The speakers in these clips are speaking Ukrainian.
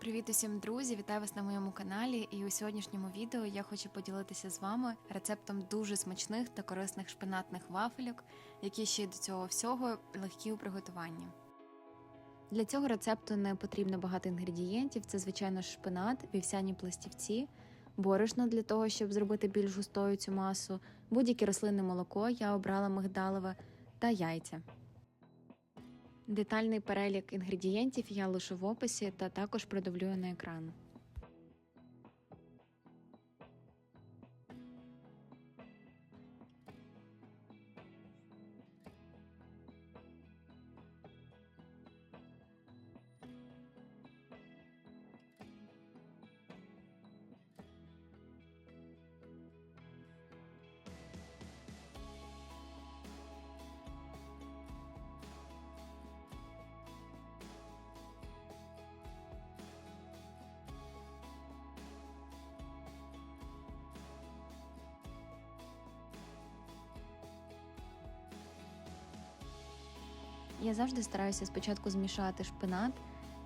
Привіт усім, друзі! Вітаю вас на моєму каналі. І у сьогоднішньому відео я хочу поділитися з вами рецептом дуже смачних та корисних шпинатних вафельок, які ще до цього всього легкі у приготуванні. Для цього рецепту не потрібно багато інгредієнтів. Це, звичайно, шпинат, вівсяні пластівці, борошно для того, щоб зробити більш густою цю масу, будь-яке рослинне молоко, я обрала мигдалеве та яйця. Детальний перелік інгредієнтів я лишу в описі та також продублюю на екран. Я завжди стараюся спочатку змішати шпинат,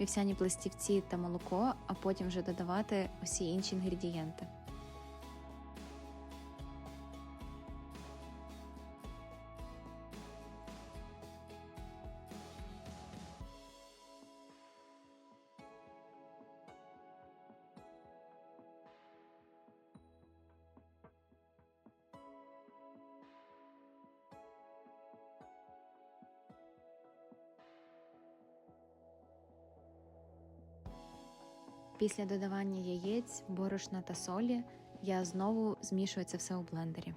вівсяні пластівці та молоко, а потім вже додавати усі інші інгредієнти. Після додавання яєць, борошна та солі я знову змішую це все у блендері.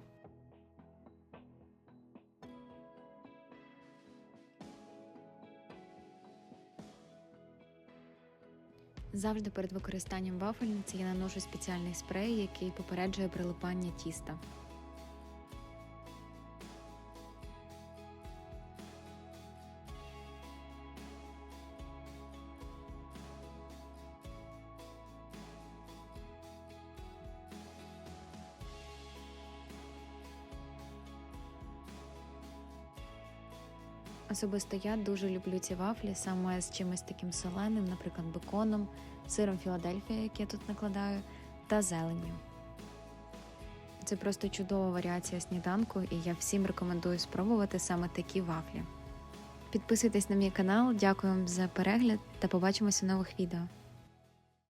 Завжди перед використанням вафельниці я наношу спеціальний спрей, який попереджує прилипання тіста. Особисто я дуже люблю ці вафлі саме з чимось таким соленим, наприклад, беконом, сиром Філадельфія, який я тут накладаю, та зеленню. Це просто чудова варіація сніданку, і я всім рекомендую спробувати саме такі вафлі. Підписуйтесь на мій канал, дякую вам за перегляд та побачимося в нових відео.